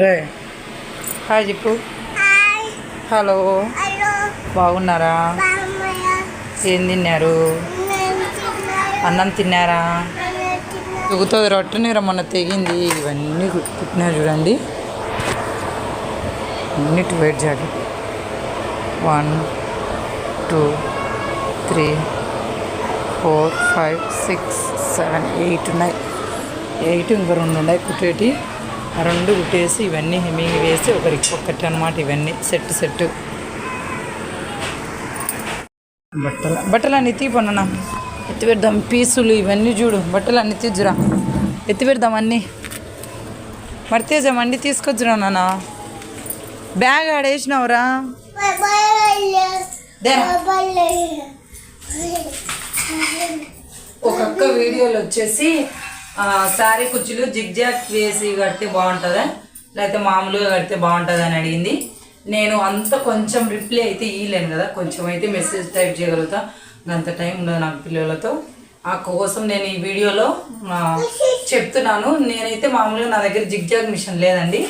రే hi చెప్పు hello. బాగున్నారా? ఏం తిన్నారు? అన్నం తిన్నారా? తెగుతుంది రొట్టెని మొన్న తెగింది. ఇవన్నీ కుట్టినారు చూడండి. అన్నిటి weight jacket. One two three four five six seven eight ఉన్నాయి. ఎయిట్ ఇంకా రెండు ఉన్నాయి. కుట్టేటి. రెండు కుట్టేసి ఇవన్నీ హెమ్మింగ్ వేసి ఒకరికి ఒక్కటి అనమాట ఇవన్నీ. Set set. బట్టల బట్టలు అన్ని తీపన్నా ఎత్తి పెడదాం. పీసులు ఇవన్నీ చూడు. బట్టలు అన్ని తీజురా ఎత్తి పెడదాం అన్నీ. మరి తేజం అన్నీ తీసుకొచ్చురా నాన్న. బ్యాగ్ ఆడేసినావురా దేనా ఒక్కొక్క వీడియోలో వచ్చేసి శారీ కుచ్చులు జిగ్జాగ్ వేసి కడితే బాగుంటుందా? లేకపోతే మామూలుగా కడితే బాగుంటుందా అని అడిగింది. నేను అంత కొంచెం రిప్లై అయితే ఇవ్వలేను కదా కొంచెం అయితే మెసేజ్ టైప్ చేయగలుగుతా. అంత టైం ఉండదు నాకు పిల్లలతో. ఆ కోసం నేను ఈ వీడియోలో చెప్తున్నాను. నేనైతే మామూలుగా నా దగ్గర జిగ్జాగ్ మిషన్ లేదండి.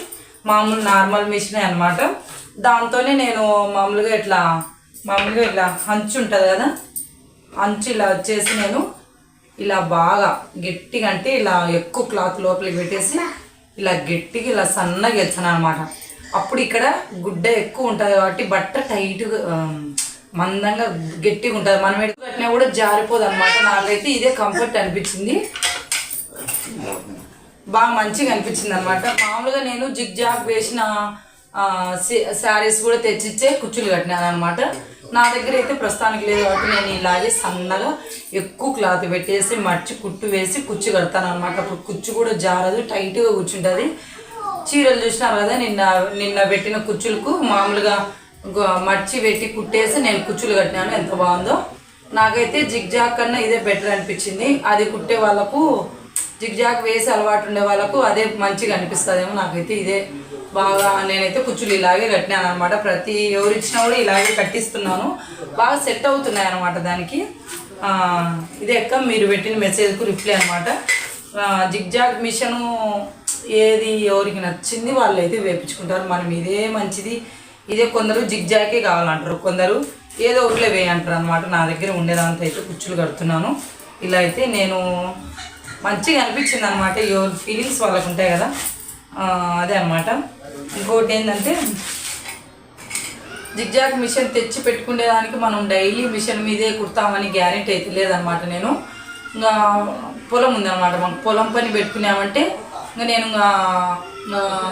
మామూలు నార్మల్ మిషనే అనమాట దాంతోనే నేను మామూలుగా ఇట్లా మామూలుగా ఇట్లా అంచు ఉంటుంది కదా అంచు ఇలా వచ్చేసి నేను ఇలా బాగా గట్టిగా అంటే ఇలా ఎక్కువ క్లాత్ లోపలికి పెట్టేసి ఇలా గట్టిగా ఇలా సన్నగా గెలిచానమాట అనమాట అప్పుడు ఇక్కడ గుడ్డ ఎక్కువ ఉంటుంది కాబట్టి బట్ట టైట్గా మందంగా గట్టిగా ఉంటుంది. మనం ఎడుగు కట్టినా కూడా జారిపోదు అనమాట నాకైతే ఇదే కంఫర్ట్ అనిపించింది. బాగా మంచిగా అనిపించింది అనమాట మామూలుగా నేను జిగ్ జాగ్ వేసిన శారీస్ కూడా తెచ్చిచ్చే కుచ్చులు కట్టినాను అనమాట నా దగ్గర అయితే ప్రస్తుతానికి లేదు కాబట్టి నేను ఇలాగే సన్నగా ఎక్కువ క్లాత్ పెట్టేసి మర్చి కుట్టు వేసి కుచ్చు కడతాను అనమాట అప్పుడు కుచ్చు కూడా జారదు టైట్గా కూర్చుంటుంది. చీరలు చూసినారు కదా నిన్న నిన్న పెట్టిన కుచ్చులకు మామూలుగా మర్చి పెట్టి కుట్టేసి నేను కుచ్చులు కట్టినాను. ఎంత బాగుందో. నాకైతే జిగ్జాగ్ కన్నా ఇదే బెటర్ అనిపించింది. అది కుట్టే వాళ్ళకు జిగ్జాగ్ వేసి అలవాటు ఉండే వాళ్ళకు అదే మంచిగా అనిపిస్తుందేమో నాకైతే ఇదే. బాగా నేనైతే కుచ్చులు ఇలాగే కట్టినాను అనమాట ప్రతి ఎవరు ఇచ్చినా కూడా ఇలాగే కట్టిస్తున్నాను. బాగా సెట్ అవుతున్నాయి అనమాట దానికి. ఇదే అక్క మీరు పెట్టిన మెసేజ్కు రిప్లై అనమాట జిగ్ జాగ్ మిషను ఏది ఎవరికి నచ్చింది వాళ్ళు అయితే వేపించుకుంటారు మనం ఇదే మంచిది. ఇదే కొందరు జిగ్జాగే కావాలంటారు. కొందరు ఏదో ఒకటిలో వేయంటారు అనమాట నా దగ్గర ఉండేదాంతో అయితే కుచ్చులు కడుతున్నాను. ఇలా అయితే నేను మంచిగా అనిపించింది అనమాట ఎవరి ఫీలింగ్స్ వాళ్ళకు ఉంటాయి కదా. అదే అనమాట ఇంకోటి ఏంటంటే జిగ్జాగ్ మిషన్ తెచ్చి పెట్టుకునేదానికి మనం డైలీ మిషన్ మీదే కుడతామని గ్యారెంటీ అయితే లేదనమాట నేను. ఇంకా పొలం ఉందన్నమాట. మాకు పొలం పని పెట్టుకున్నామంటే ఇంకా నేను ఇంకా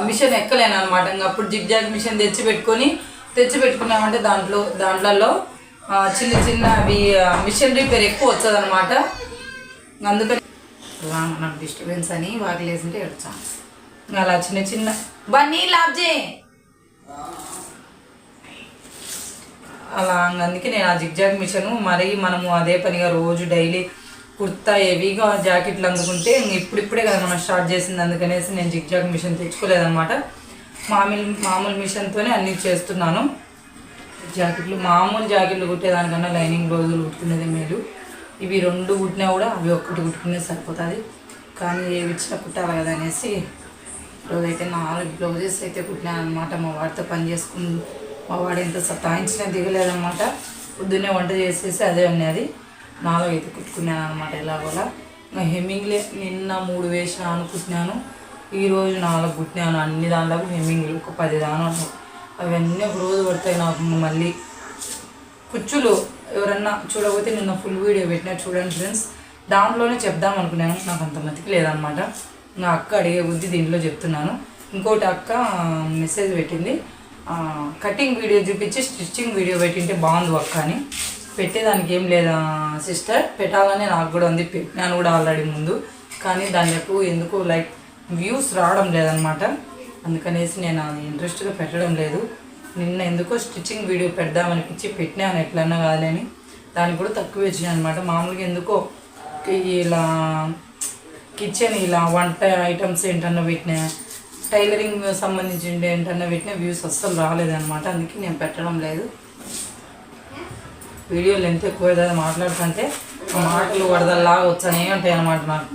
మిషన్ ఎక్కలేను అనమాట ఇంకా అప్పుడు జిగ్జాగ్ మిషన్ తెచ్చి పెట్టుకొని తెచ్చి పెట్టుకున్నామంటే దాంట్లో దాంట్లలో చిన్న చిన్న అవి మిషన్ రిపేర్ ఎక్కువ వచ్చదనమాట అందుకని నాకు డిస్టర్బెన్స్ అని వాకిలేసింటే ఏడ్చాను ఇంకా అలా చిన్న చిన్న. బన్నీ లాబ్జే అలా అందుకే నేను ఆ జిగ్జాగ్ మిషన్ మరి మనము అదే పనిగా రోజు డైలీ కుర్తా హెవీగా జాకెట్లు అందుకుంటే ఇప్పుడిప్పుడే కదా మనం స్టార్ట్ చేసింది. అందుకనేసి నేను జిగ్జాగ్ మిషన్ తెచ్చుకోలేదన్నమాట. మామూలు మామూలు మిషన్తోనే అన్నీ చేస్తున్నాను. జాకెట్లు మామూలు జాకెట్లు కుట్టేదానికన్నా లైనింగ్ రోజులు కుట్టుకునేది మేలు. ఇవి రెండు కుట్టినా కూడా అవి ఒక్కటి కుట్టుకునే సరిపోతుంది. కానీ ఏవి ఇచ్చినా కుట్టాలి కదా అనేసి రోజైతే నాలుగు బ్లౌజెస్ అయితే కుట్టినాను అనమాట మా వాడితో పని చేసుకుని మా వాడు ఎంత సతాయించినా దిగలేదన్నమాట. పొద్దున్నే వంట చేసేసి అదే ఉన్నది నాలుగు అయితే కుట్టుకున్నాను అనమాట ఎలాగోలా. ఇంకా హెమ్మింగ్లే నిన్న మూడు వేసిన అనుకుంటున్నాను ఈరోజు నాలుగు కుట్టినాను. అన్ని దాంట్లో హెమ్మింగ్లు ఒక పది దానాలు. అవన్నీ ఒక రోజు పడతాయి నాకు మళ్ళీ. కుచ్చులు ఎవరన్నా చూడకపోతే నిన్న ఫుల్ వీడియో పెట్టినా చూడండి ఫ్రెండ్స్. దాంట్లోనే చెప్దాం అనుకున్నాను. నాకు అంత మతికి లేదనమాట నా అక్క అడిగే బుద్ధి దీంట్లో చెప్తున్నాను. ఇంకోటి అక్క మెసేజ్ పెట్టింది. కటింగ్ వీడియో చూపించి స్టిచ్చింగ్ వీడియో పెట్టింటే బాగుంది అక్క అని. పెట్టేదానికి ఏం లేదా సిస్టర్ పెట్టాలని నాకు కూడా ఉంది పెట్టినాను కూడా ఆల్రెడీ ముందు. కానీ దానికి ఎందుకు లైక్ వ్యూస్ రావడం లేదనమాట అందుకనేసి నేను అది ఇంట్రెస్ట్గా పెట్టడం లేదు. నిన్న ఎందుకో స్టిచ్చింగ్ వీడియో పెడదామనిపించి పెట్టినాను ఎట్లన్నా కాదని దానికి కూడా తక్కువ వచ్చినాయి అనమాట మామూలుగా ఎందుకో ఇలా కిచెన్ ఇలా వంట ఐటమ్స్ ఏంటన్నా పెట్టినా టైలరింగ్ సంబంధించిన ఏంటన్నా పెట్టిన వ్యూస్ అస్సలు రాలేదన్నమాట. అందుకే నేను పెట్టడం లేదు. వీడియోలు ఎంత ఎక్కువ ఏదైనా మాట్లాడుతుంటే మాటలు వరదల్లాగా వచ్చానే ఉంటాయి అన్నమాట నాకు.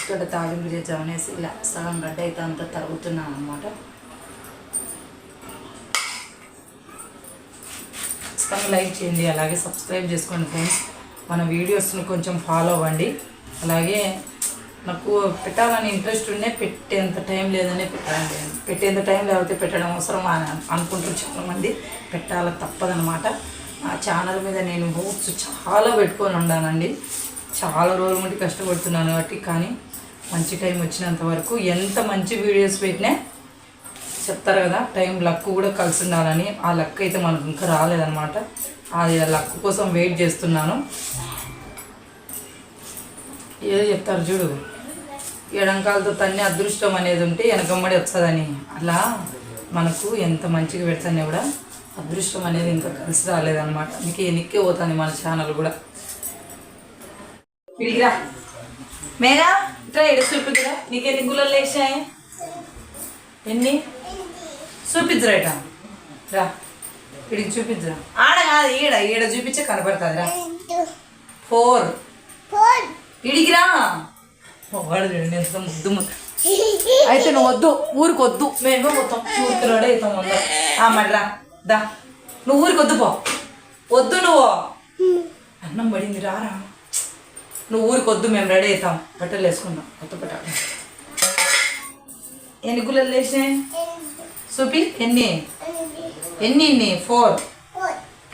ఇక్కడ తాలింపు చేద్దామనేసి ఇలా సగం గడ్డ అయితే అంతా తరుగుతున్నాను అనమాట ఖచ్చితంగా లైక్ చేయండి అలాగే సబ్స్క్రైబ్ చేసుకోండి ఫ్రెండ్స్ మన వీడియోస్ని కొంచెం ఫాలో అవ్వండి. అలాగే నాకు పెట్టాలని ఇంట్రెస్ట్ ఉండే పెట్టేంత టైం లేదనే పెట్టాలి పెట్టేంత టైం లేకపోతే పెట్టడం అవసరం అని అనుకుంటారు చాలామంది. పెట్టాల తప్పదనమాట ఆ ఛానల్ మీద నేను హోప్స్ చాలా పెట్టుకొని ఉన్నానండి చాలా రోజుల నుండి కష్టపడుతున్నాను కాబట్టి కానీ మంచి టైం వచ్చినంత వరకు ఎంత మంచి వీడియోస్ పెట్టినా చెప్తారు కదా టైం లక్ కూడా కలిసి ఉండాలని. ఆ లక్ అయితే మనకు ఇంకా రాలేదన్నమాట. అది లక్ కోసం వెయిట్ చేస్తున్నాను. ఏదో చెప్తారు చూడు. ఎడంకాలతో తన్ని అదృష్టం అనేది ఉంటే వెనకమ్మడి వస్తుందని. అలా మనకు ఎంత మంచిగా పెడతానే కూడా అదృష్టం అనేది ఇంకా కలిసి రాలేదన్నమాట. మీకు ఎనిక్కే పోతుంది మన ఛానల్ కూడా. ఇడిగిరా మేఘా ఇట్లా ఎడ చూపిద్దురా. నీకు ఎన్ని గుల్లలు లేచాయి? ఎన్ని? చూపించరాట రా. ఇడికి చూపించరా ఆడ కాదు ఈడ. ఈడ చూపించే కనపడుతుంది రా ఫోర్. ఇడిగిరా ఎంత ముద్దు ముద్దు. అయితే నువ్వు వద్దు ఊరికి వద్దు. మేమే పోతాం ఊరికి రోడే అవుతాం ముందు ఆ మడ్రా దా. నువ్వు ఊరికి వద్దు పో. వద్దు నువ్వు. అన్నం పడింది రారా నువ్వు ఊరికి వద్దు మేము రెడీ అవుతాం. బట్టలు వేసుకుందాం. కొత్త బట్టలు. ఎన్ని గుల్లలు వేసినాయి చూపి ఎన్ని? ఎన్ని ఎన్ని ఫోర్.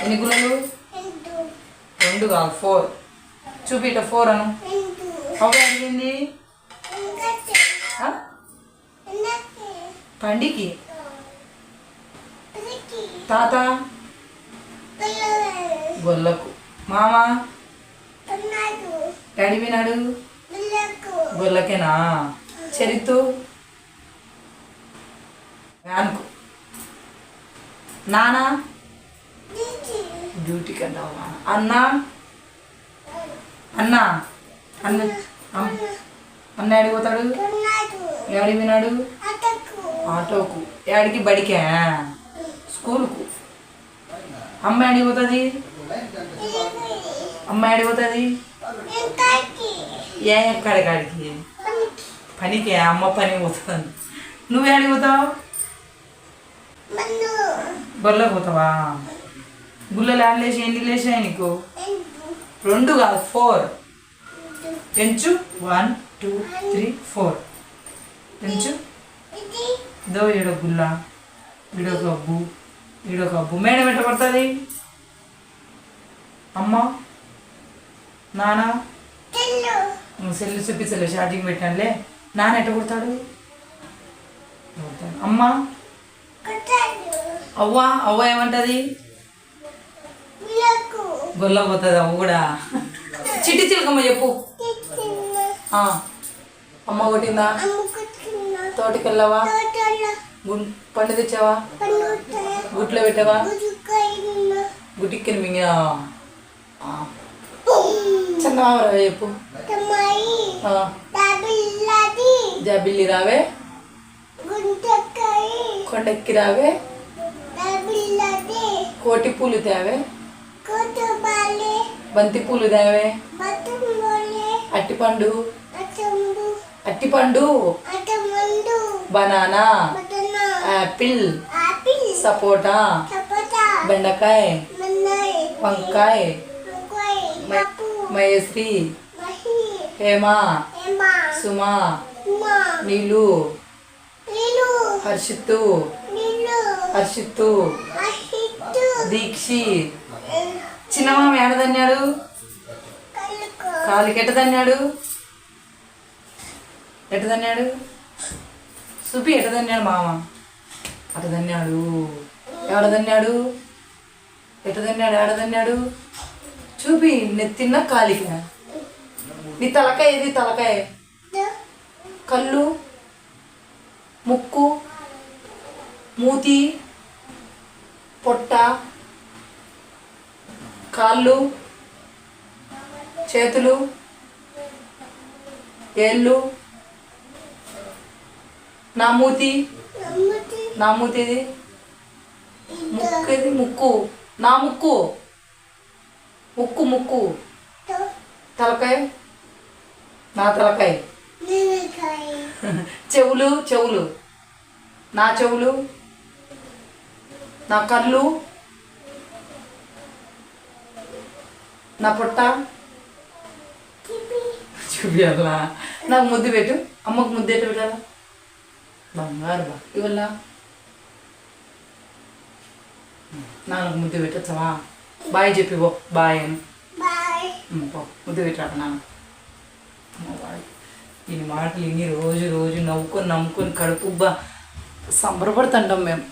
ఎన్ని గుల్లలు? రెండు. కాదు ఫోర్. చూపి ఇట ఫోర్ అను. అవి పండికి. తాత. గొల్లకు మామ. డాడీ వినాడు. గొల్లకేనా చరితు వ్యాన్కు. నానా. డ్యూటీకి అంటావా అన్న. అన్న. అన్న. అన్న. ఏడికి పోతాడు? ఏడికి వినాడు. ఆటోకు యాడికి బడికా? స్కూల్కు. అమ్మ ఏడికి పోతుంది? అమ్మ ఏడికి పోతుంది? ఏ ఎక్కడి కాడికి? పనికి అమ్మ పని పోతుంది. నువ్వు యాడికి పోతావు? గొర్రెలకు పోతావా? గుళ్ళలు ఆడలేసి ఎన్ని లేచాయి నీకు? రెండు కాదు ఫోర్. పెంచు వన్ టూ త్రీ ఫోర్. పెంచు దో ఈడో గుల్ల ఈడో కబ్బు ఈడో కబ్బు మేడం ఎట్ట పడుతుంది? అమ్మ? నాన్న నువ్వు సెల్లు చూపించలే ఛార్జింగ్ పెట్టానులే. నాన్న ఎట్ట కొడతాడు. అమ్మ? అవ్వ అవ్వ ఏమంటది? గొల్ల పోతుంది అవ్వ కూడా. చిట్టి చిలకమ్మ చెప్పు. అమ్మ కొట్టిందా? తోటకి వెళ్ళావా గు- పండు తెచ్చావా? గుట్లో పెట్టావా? గుటిక్కిని మింగినావా. చందమామ చెప్పు. జాబిల్లి రావే? కొండెక్కి రావే? కోటి పూలు తేవే? బంతి పూలు తేవే? అట్టిపండు? అట్టిపండు. బనానా? యాపిల్ సపోటా. బెండకాయ. వంకాయ. మయశ్రీ హేమ. సుమ. నీలు. హర్షిత్తు. హర్షిత్తు. దీక్షి. చిన్నమామ ఏడదన్నాడు కాలికి. ఎట్ట తన్నాడు? ఎట్ట తన్నాడు? సుపి ఎట్ట తన్నాడు మామ? అటు దన్నాడు ఎవడ దన్నాడు ఎట్ట తన్నాడు? చూపి నెత్తిన్న కాలిక. నీ తలకాయ ఏది తలకాయ. కళ్ళు ముక్కు మూతి పొట్ట కాళ్ళు చేతులు ఏళ్ళు నా మూతి నా మూతిది ముక్కు. ఇది ముక్కు నా ముక్కు. ముక్కు ముక్కు. తలకాయ? నా తలకాయ. చెవులు చెవులు. నా చెవులు. నా కళ్ళు. నా పొట్ట. చూపియాలా నాకు ముద్దు పెట్టు. అమ్మకు ముద్దు ఎట్టు పెట్టాలా? బంగారు బా ఇవల్ల నాన్నకు ముద్దు పెట్టచ్చవా బాయ్ చెప్పి పో బాయ్. అని పో ముద్దు పెట్టాడు నాన్న. బాయ్. ఈ మాటలు ఇన్ని రోజు రోజు నవ్వుకొని నమ్ముకొని కడుపు బా సంబరపడుతుంటాం మేము.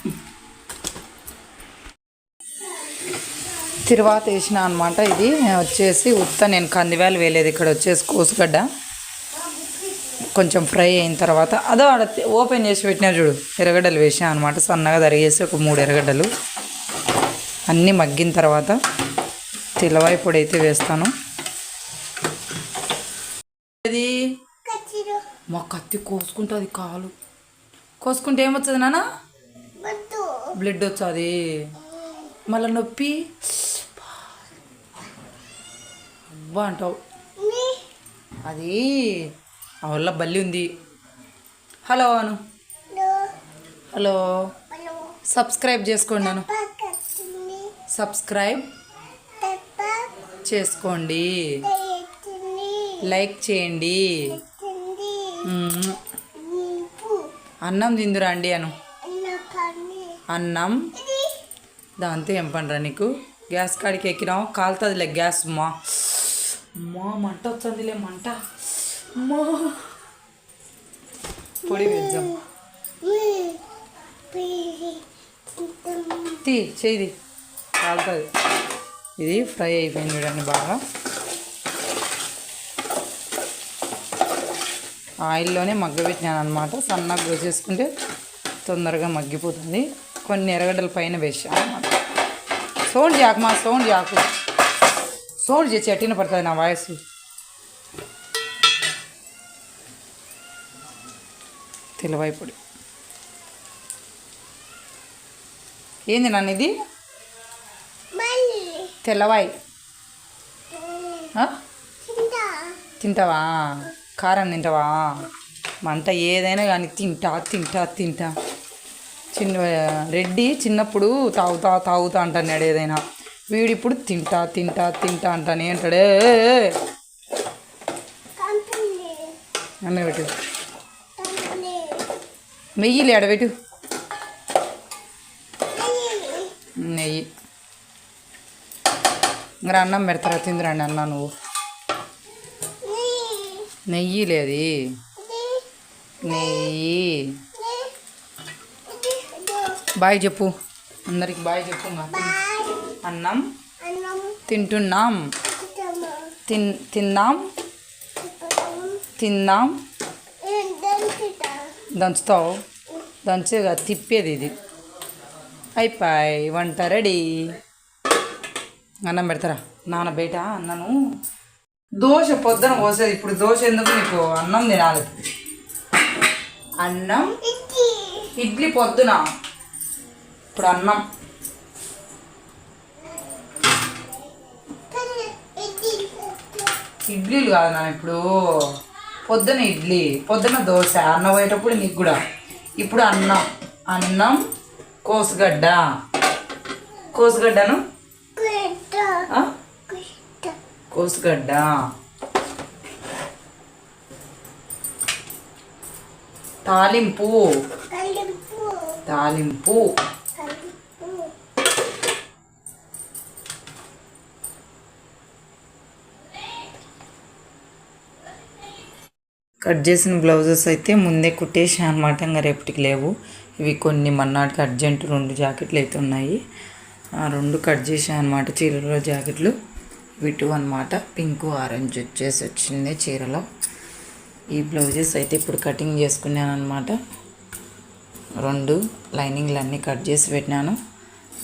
తిరువాత వేసిన అనమాట ఇది. వచ్చేసి ఉత్త నేను కందివేలు వేయలేదు. ఇక్కడ వచ్చేసి కోసుగడ్డ. కొంచెం ఫ్రై అయిన తర్వాత అదో ఆడ ఓపెన్ చేసి పెట్టినా చూడు ఎర్రగడ్డలు వేసా అనమాట సన్నగా తరిగేసి ఒక మూడు ఎర్రగడ్డలు. అన్నీ మగ్గిన తర్వాత తెల్లవాయి పొడి అయితే వేస్తాను. అది మా కత్తి కోసుకుంటుంది కాలు. కోసుకుంటే ఏమొస్తుంది నాన్న? బ్లడ్ వచ్చాది. మళ్ళీ నొప్పి. అవ్వ అంటావు. అది వల్ల బల్లి ఉంది. హలో అను. హలో. సబ్స్క్రైబ్ చేసుకోండి నన్ను సబ్స్క్రైబ్ చేసుకోండి. లైక్ చేయండి. అన్నం తిందురా అండి అను. అన్నం. దాంతో ఏం పండ్రా నీకు? గ్యాస్ కాడికి ఎక్కినావు? కాలుతుందిలే గ్యాస్ మా. మా మంట వచ్చిందిలే మంట. మా. పొడి వేద్దాం తీ చేయి కాలుతుంది. ఇది ఫ్రై అయిపోయింది చూడండి బాగా. ఆయిల్లోనే మగ్గబెట్టినాను అనమాట సన్నగా కోసేసుకుంటే తొందరగా మగ్గిపోతుంది. కొన్ని ఎర్రగడ్డల పైన వేసాను అనమాట సౌండ్ చేయకు మా సౌండ్ చేయకు సౌండ్ చేసి ఎట్టిన పడుతుంది నా వాయిస్. తెలివైపొడి ఏంది నన్ను ఇది? తెల్లవాయి? తింటావా? కారం తింటావా? మంట ఏదైనా కానీ తింటా తింటా తింటా. చిన్న రెడ్డి చిన్నప్పుడు తాగుతా తాగుతా అంటున్నాడు ఏదైనా. వీడిప్పుడు తింటా తింటా తింటా అంటానే అంటాడే. అన్న పెట్టు. ఆడబెట్టు నెయ్యి ఇంకా అన్నం పెడతారా? తిందిరండి అన్న నువ్వు. నెయ్యి లేది. నెయ్యి. బాయ్ చెప్పు. అందరికి బాయ్ చెప్పు అన్నం. తింటున్నాం. తిన్ తిన్నాం. తిన్నాం. దంచుతావు. దంచేగా తిప్పేది ఇది. అయిపోయి వంట రెడీ. అన్నం పెడతారా? నాన్న బయట? అన్నను. దోశ పొద్దున పోసేది. ఇప్పుడు దోశ ఎందుకు నీకు? అన్నం తినాలి. అన్నం? ఇడ్లీ పొద్దున. ఇప్పుడు అన్నం. ఇడ్లీలు కాదు నా ఇప్పుడు. పొద్దున ఇడ్లీ పొద్దున దోశ అన్నం పోయేటప్పుడు నీకు కూడా. ఇప్పుడు అన్నం. అన్నం కోసుగడ్డ. కోసుగడ్డను? కోసుగడ్డ. తాలింపు. తాలింపు. కట్ చేసిన బ్లౌజెస్ అయితే ముందే కుట్టేసా అనమాట ఇంకా రేపటికి లేవు. ఇవి కొన్ని మన్నాటికి అర్జెంట్ రెండు జాకెట్లు అయితే ఉన్నాయి. ఆ రెండు కట్ చేసాను అనమాట చీరలో జాకెట్లు. విటు అనమాట పింక్ ఆరెంజ్ వచ్చేసి వచ్చింది చీరలో. ఈ బ్లౌజెస్ అయితే ఇప్పుడు కటింగ్ చేసుకున్నాను అనమాట రెండు లైనింగ్లు అన్నీ కట్ చేసి పెట్టినాను.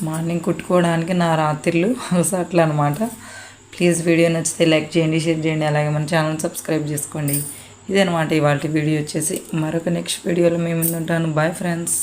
మార్నింగ్ కుట్టుకోవడానికి నా రాత్రులు అలసట్లు అనమాట ప్లీజ్ వీడియో నచ్చితే లైక్ చేయండి షేర్ చేయండి. అలాగే మన ఛానల్ సబ్స్క్రైబ్ చేసుకోండి. ఇదనమాట ఇవాళ వీడియో వచ్చేసి. మరొక నెక్స్ట్ వీడియోలో మేము ఉంటాను బాయ్ ఫ్రెండ్స్.